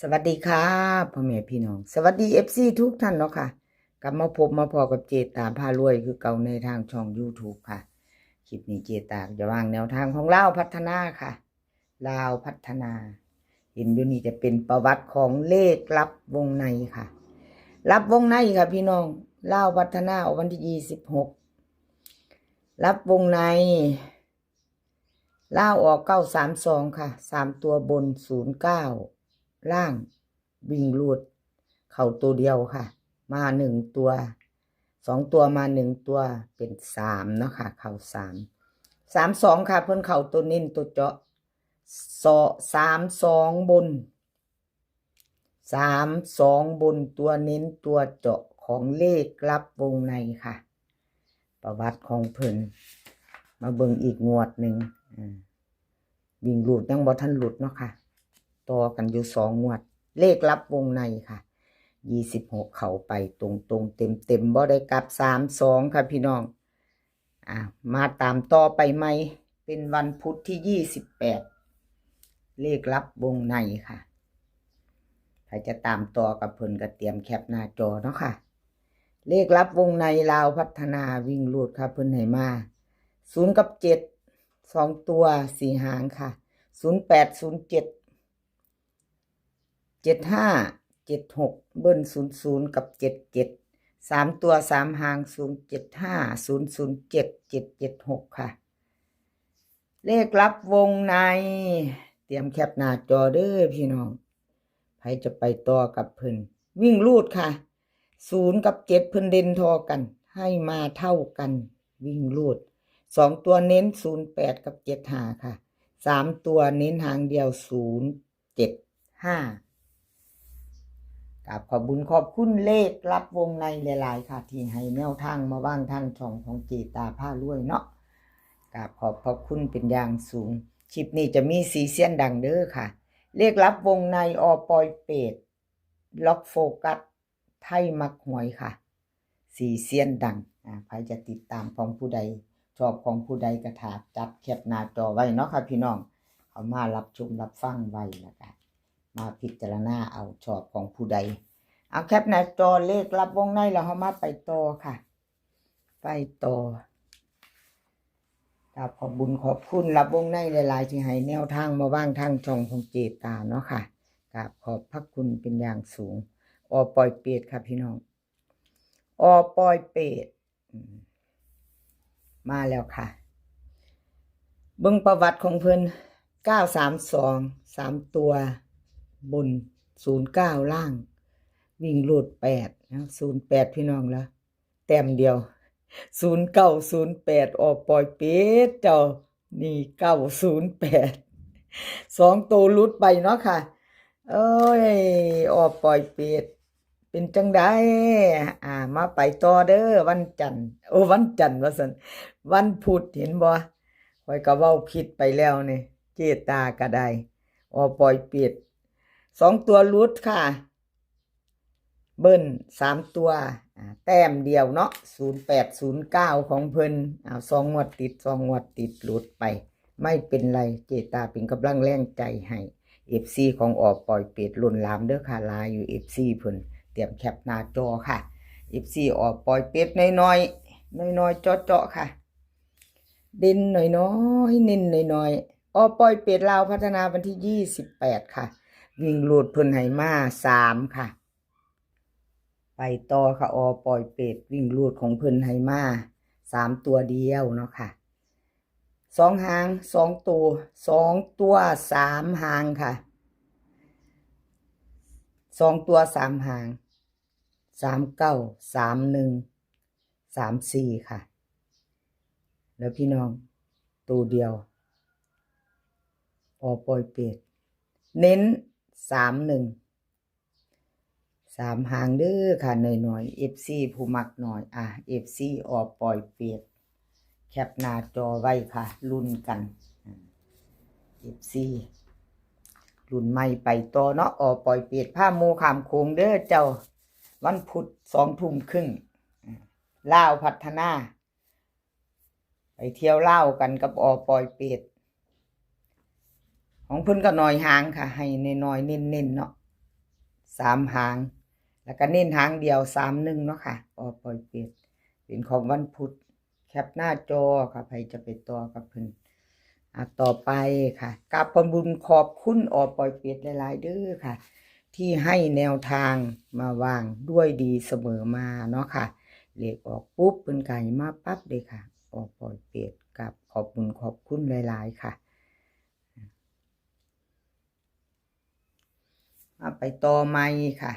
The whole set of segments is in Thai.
สวัสดีครับพ่อแม่พี่น้อง สวัสดีเอฟซีทุกท่านเนาะค่ะ กลับมาพบมาพอกับเจตาพารวยคือเก่าในทางช่อง YouTube ค่ะ คลิปนี้เจตาจะวางแนวทางของลาวพัฒนาค่ะ ลาวพัฒนา เห็นอยู่นี่จะเป็นประวัติของเลขลับวงในค่ะ รับวงในค่ะพี่น้องลาวพัฒนาวันที่ยี่สิบหกรับวงในล่าออกเก้าสามสองค่ะสามตัวบนศูนย์เก้า ล่างวิ่งรูด เข่าตัวเดียวค่ะ มาหนึ่งตัวสองตัวมาหนึ่งตัวเป็นสามเนาะค่ะเข่าสามสามสองค่ะ เพิ่อนเข่าตัวนิ่นตัวเจาะสอสามสองบนสามสองบนตัวเน้นตัวเจาะของเลขลับวงในค่ะ ประวัติของเพิ่นมาเบิ่งอีกงวดหนึ่งวิ่งหลุดยังบ่ทันหลุดเนาะค่ะ ต่อกันอยู่สองงวด เลขลับวงในค่ะยี่สิบหกเขาไปตรงตรงเต็มเต็มบ่ได้กลับสามสองค่ะพี่น้อง อ่ามาตามต่อไปไหม เป็นวันพุธที่ยี่สิบแปดเลขลับวงในค่ะใครจะตามต่อกับเพิ่นก็เตรียมแคปหน้าจอเนาะค่ะ เลขลับวงในลาวพัฒนาวิ่งลูดค่ะเพิ่นให้มาศูนย์กับเจ็ดสองตัวสี่หางค่ะศูนย์แปดศูนย์เจ็ด เจ็ดห้าเจ็ดหกเบิ้ลศูนย์ศูนย์กับเจ็ดเจ็ดสามตัวสามหางศูนย์เจ็ดห้าศูนย์ศูนย์เจ็ดเจ็ดเจ็ดหกค่ะ เลขลับวงใน เตรียมแคปหน้าจอเด้อพี่น้องใครจะไปต่อกับเพิ่นวิ่งลูดค่ะศูนย์กับเจ็ดเพิ่นเด่นทอกัน ให้มาเท่ากัน วิ่งลูดสองตัวเน้นศูนย์แปดกับเจ็ดห้าค่ะสามตัวเน้นหางเดียวศูนย์เจ็ดห้า กับขอบบุญขอบคุณเลขรับวงในหลาย ๆ ค่ะ ที่ให้แนวทางมาว่างท่างช่องของจีตาผ้าล้วยเนาะกับขอบพระคุณเป็นอย่างสูงชิปนี้จะมีสีเสียนดังเด้อค่ะ เลขรับวงในอปอยเปดล็อกโฟกัสไทยมักหวยค่ะ สีเสียนดังอ่าใครจะติดตามของผู้ใดชอบของผู้ใดกระถาจัดแคปหน้าจอไว้เนาะค่ะพี่น้องเขามารับชมรับฟังไว้แล้วกัน มาพิจารณาเอาชอบของผู้ใด เอาแคปหน้าจอเลขรับวงในแล้วเขามาไปต่อค่ะ ไปต่อกับขอบบุญขอบคุณรับวงในหลาย ๆ ที่ให้แนวทางมาว่างทางช่องของเจตาเนาะค่ะกับขอบพระคุณเป็นอย่างสูง ออปอยเปดค่ะพี่น้อง ออปอยเปดอืมาแล้วค่ะ เบิ่งประวัติของเพิ่อนเก้าสามสองสามตัว บนศูนย์เก้าล่าง วิ่งโลดแปดนะศูนย์แปดพี่น้องละแต้มเดียวศูนย์เก้าศูนย์แปดออกปล่อยเป็ดเจ้านี่เก้าศูนย์แปดสองตัวลุดไปเนาะค่ะ เอ้ย ออกปล่อยเป็ดเป็นจังได้อ่า มาไปต่อเด้อวันจันทร์โอ้วันจันทร์ว่าสันวันพุธเห็นบ่คอยก็เว้าผิดไปแล้วนี่เจตาก็ไดออกปล่อยเป็ด สองตัวลุดค่ะ เบิ้ลสามตัวแต้มเดียวเนาะศูนย์แปดศูนย์เก้าของเพิ่นอ่าสองงวดติดสองงวดติดหลุดไป ไม่เป็นไรเจตาเป็นกำลังแรงใจให้เอฟซีของออกปล่อยเป็ดลุ่นลามเด้อค่ะลายอยู่เอฟซีเพิ่นเตรียมแคปหน้าจอค่ะเอฟซีออกปล่อยเป็ดน้อยๆน้อยๆเจาะๆค่ะ เด่นหน่อยๆเน้นหน่อยๆออกปล่อยเป็ดลาวพัฒนาวันที่ยี่สิบแปดค่ะ วิ่งหลุดเพิ่นให้มาสามค่ะ ไปต่อค่ะอปล่อยเป็ดวิ่งลูดของเพิ่นให้มาสามตัวเดียวเนาะค่ะสองหางสองตัวสองตัวสามหางค่ะสองตัวสามหางสามเก้าสามหนึ่งสามสี่ค่ะ แล้วพี่น้องตัวเดียวอปล่อยเป็ดเน้น สามหนึ่งสามหางเด้อค่ะหน่อยหน่อยเอฟซีผู้มักหน่อย อะเอฟซีออกปล่อยเปียกแคปหน้าจอไว้ค่ะรุ่นกันเอฟซีรุ่นใหม่ไปต่อเนาะออกปล่อยเปียกผ้าโมขามโคงเด้อเจ้า วันพุธสองทุ่มครึ่งอ่าลาวพัฒนา ไปเที่ยวเล่ากันกับออปล่อยเป็ด ของเพิ่นก็หน่อยหางค่ะ ให้ในน้อยๆเน้นเนาะสามหาง แล้วก็เน้นหางเดียวสามหนึ่งเนาะค่ะออปล่อยเป็ดเป็นของวันพุธแคปหน้าจอค่ะใครจะไปต่อกับเพิ่นอะต่อไปค่ะกราบขอบบุญขอบคุณออปล่อยเป็ดหลาย ๆ เด้อค่ะ ที่ให้แนวทางมาวางด้วยดีเสมอมาเนาะค่ะเลขออกปุ๊บเป็นไก่มาปั๊บเลยค่ะ ออกปล่อยเป็ดกับขอบคุณขอบคุณหลาย ๆ ค่ะ มาไปต่อไม่ค่ะ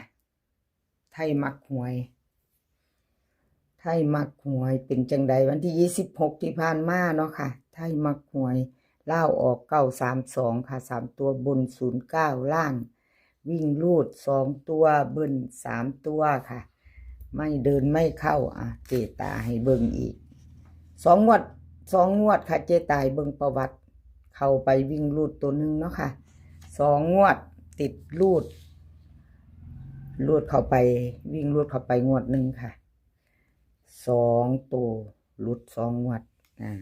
ไทยมักหวย ไทยมักหวยเป็นจังใดวันที่ยี่สิบหกที่ผ่านมาเนาะค่ะ ไทยมักหวยเล่าออกเก้าสามสองค่ะสามตัวบนศูนย์เก้าล่าง วิ่งลูดสองตัวเบิ้นสามตัวค่ะ ไม่เดินไม่เข้าอะเจตาให้เบิ่งอีกสองงวดสองงวดค่ะเจตายเบิ่งประวัติ เข้าไปวิ่งลูดตัวหนึ่งเนาะค่ะสองงวด ติดลูดลูดเข้าไป วิ่งลูดเข้าไปงวดหนึ่งค่ะสองตัวลุดสองงวดอ่า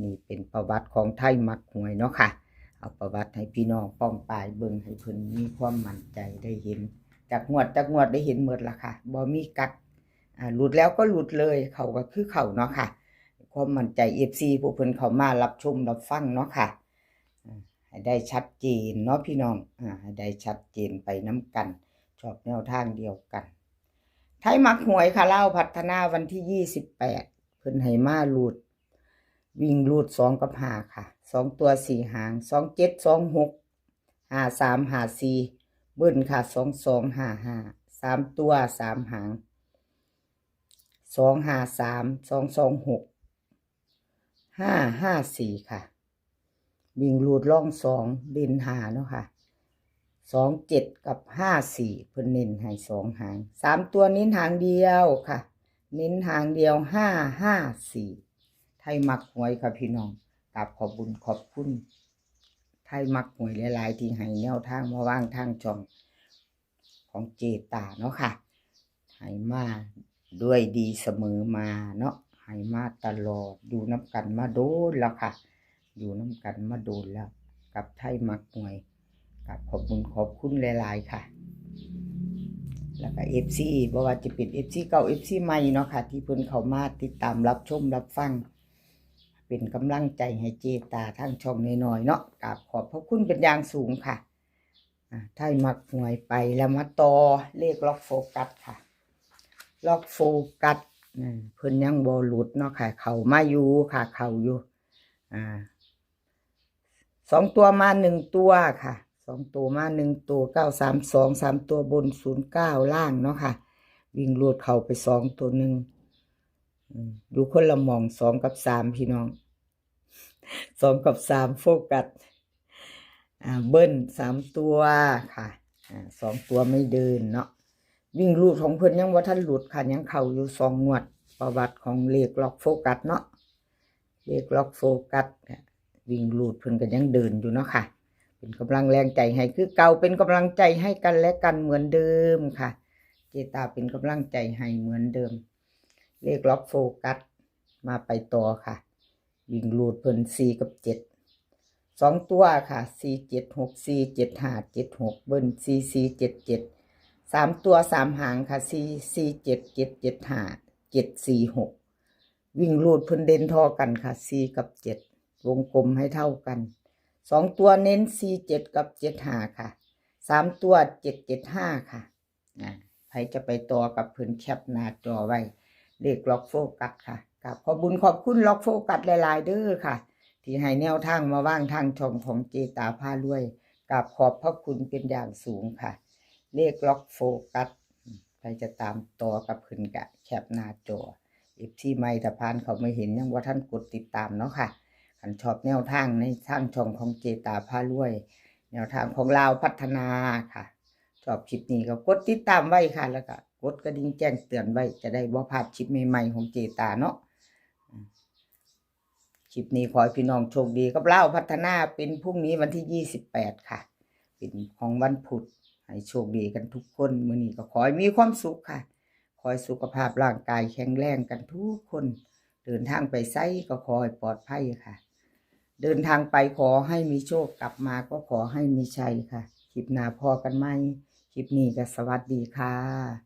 นี่เป็นประวัติของไทยมักหวยเนาะค่ะ เอาประวัติให้พี่น้องป้องปลายเบิ่งให้เพิ่นมีความมั่นใจได้เห็น จากงวดจากงวดได้เห็นหมดละค่ะบ่มีกักอ่าหลุดแล้วก็หลุดเลยเขาก็คือเขาเนาะค่ะ ความมั่นใจ FC พวกเพิ่นเขามารับชมรับฟังเนาะค่ะ ได้ชัดเจนเนาะพี่น้องอ่าได้ชัดเจนไปน้ำกัน ชอบแนวทางเดียวกัน ไทยมักหวยค่ะเล่าพัฒนาวันที่ยี่สิบแปดเพิ่นให้มาลูดวิ่งลูดสองกับหาค่ะสองตัวสี่หางสองเจ็ดสองหกหาสามหาสี่เบิ้ลค่ะสองสองหาหาสามตัวสามหางสองหาสามสองสองหกห้าห้าสี่ค่ะ วิ่งลูดล่องสองเด่นหาเนาะค่ะสองเจ็ดกับห้าสี่เพิ่นเน้นให้สองหางสามตัวเน้นหางเดียวค่ะ เน้นหางเดียวห้าห้าสี่ไทยมักหวยค่ะพี่น้องกราบขอบบุญขอบคุณไทยมักหวยหลายๆที่ให้แนวทางมาว่างทางจองของเจตาเนาะค่ะให้มาด้วยดีเสมอมาเนาะให้มาตลอดอยู่น้ำกันมาโดนแล้วค่ะ อยู่น้ำกันมาโดนแล้ว กับไทยมักหวย กับขอบคุณขอบคุณหลาย ๆ ค่ะ แล้วก็เอฟซีบ่ว่าจะเป็นเอฟซีเก่าเอฟซีใหม่เนาะค่ะ ที่เพิ่นเข้ามาติดตามรับชมรับฟัง เป็นกำลังใจให้เจตาทางช่องน้อยๆเนาะกับขอบพระคุณเป็นอย่างสูงค่ะอ่าถ้ามักหวยไปแล้วมาต่อเลขล็อกโฟกัสค่ะ ล็อกโฟกัสเพิ่นยังบ่หลุดเนาะค่ะ เขามาอยู่ค่ะ เขาอยู่ อ่า สองตัวมาหนึ่งตัวค่ะสองตัวมาหนึ่งตัวเก้าสามสองสามตัวบนศูนย์เก้าล่างเนาะค่ะ วิ่งรูดเข่าไปสองตัวหนึ่งอยู่คนละมองสองกับสามพี่น้องสองกับสามโฟกัสอ่าเบิ้ลสามตัวค่ะอ่าสองตัวไม่เดินเนาะวิ่งรูดของเพิ่อนยังว่าท่านหลุดค่ะยังเข่าอยู่สองงวดประวัติของเลขล็อกโฟกัสเนาะเลขล็อกโฟกัสค่ะ วิ่งลูดเพิ่นก็ยังเดินอยู่เนาะค่ะ เป็นกำลังแรงใจให้คือเก่าเป็นกำลังใจให้กันและกันเหมือนเดิมค่ะ เจตาเป็นกำลังใจให้เหมือนเดิม เลขล็อกโฟกัสมาไปต่อค่ะ วิ่งลูดเพิ่นสี่กับเจ็ดสองตัวค่ะสี่เจ็ดหกสี่เจ็ดห้าเจ็ดหกเบิ้ลสี่สี่เจ็ดเจ็ดสามตัวสามหางค่ะสี่สี่เจ็ดเจ็ดเจ็ดห้าเจ็ดสี่หกวิ่งลูดเพิ่นเด่นทอกันค่ะสี่กับเจ็ด วงกลมให้เท่ากันสองตัวเน้น C เจ็ดกับเจ็ดห้าค่ะสามตัวเจ็ดเจ็ดห้าค่ะอ่าใครจะไปต่อกับพื่อนแคปหน้าจอไว้เลขล็อกโฟกัสค่ะกับขอบุญขอบคุณล็อกโฟกัสหลาย ๆ เด้อค่ะ ที่ให้แนวทางมาว่างทางช่องของเจตาพาด้วยกับขอบพระคุณเป็นอย่างสูงค่ะ เลขล็อกโฟกัสใครจะตามต่อกับพื่อนกะแคปหน้าจอเอฟที่ไม่ตะพานเขาไม่เห็นยังว่าท่านกดติดตามเนาะค่ะ ขันชอบแนวทางในทางช่องของเจตาพารวย แนวทางของเราพัฒนาค่ะ ชอบคลิปนี้ก็กดติดตามไว้ค่ะ แล้วก็กดกระดิ่งแจ้งเตือนไว้ จะได้บ่พลาดคลิปใหม่ๆของเจตาเนาะคลิปนี้ขอให้พี่น้องโชคดีกับเราพัฒนาเป็นพรุ่งนี้วันที่ยี่สิบแปดค่ะ เป็นของวันพุธให้โชคดีกันทุกคนมือนี้ก็ขอให้มีความสุขค่ะ ขอให้สุขภาพร่างกายแข็งแรงกันทุกคน เดินทางไปไซก็ขอให้ปลอดภัยค่ะ เดินทางไปขอให้มีโชคกลับมาก็ขอให้มีชัยค่ะ คลิปหน้าพอกันไหมคคลิปนี้ก็สวัสดีค่ะ